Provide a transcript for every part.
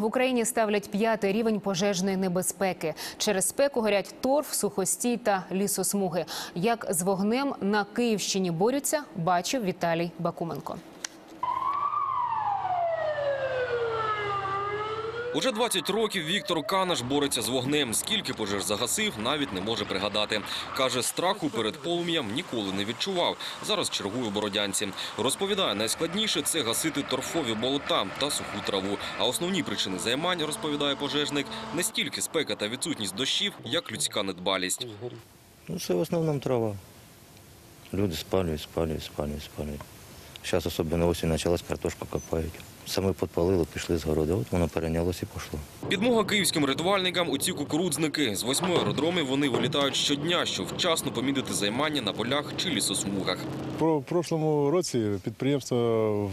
в Україні ставлять п'ятий рівень пожежної небезпеки. Через спеку горять торф, сухостій та лісосмуги. Як з вогнем на Київщині борються, бачив Віталій Бакуменко. Уже 20 років Віктор Канаш бореться з вогнем. Скільки пожеж загасив, навіть не може пригадати. Каже, страху перед полум'ям ніколи не відчував. Зараз чергує у Бородянці. Розповідає, найскладніше це гасити торфові болота та суху траву. А основні причини займання, розповідає пожежник, не стільки спека та відсутність дощів, як людська недбалість. Ну, це в основному трава. Люди спалюють, спалюють, спалюють, спалюють. Зараз особливо осінь почалась, картошку копають. Саме підпалили, пішли з городу. От воно перейнялося і пішло. Підмога київським рятувальникам у ці кукурудзники. З восьми аеродромів вони вилітають щодня, щоб вчасно помітити займання на полях чи лісосмугах. Про в прошлому році підприємство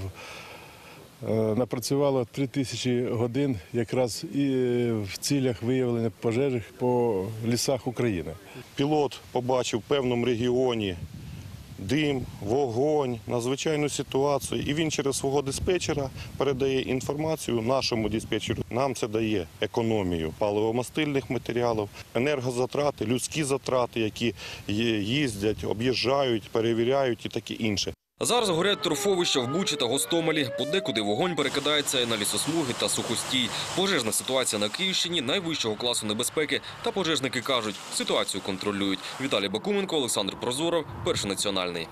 е, напрацювало 3 тисячі годин якраз і в цілях виявлення пожежі по лісах України. Пілот побачив в певному регіоні дим, вогонь, надзвичайну ситуацію, і він через свого диспетчера передає інформацію нашому диспетчеру. Нам це дає економію паливомастильних матеріалів, енергозатрати, людські затрати, які їздять, об'їжджають, перевіряють і таке інше. Зараз горять торфовища в Бучі та Гостомелі. Подекуди вогонь перекидається на лісосмуги та сухостій. Пожежна ситуація на Київщині найвищого класу небезпеки. Та пожежники кажуть, ситуацію контролюють. Віталій Бакуменко, Олександр Прозоров, перший національний.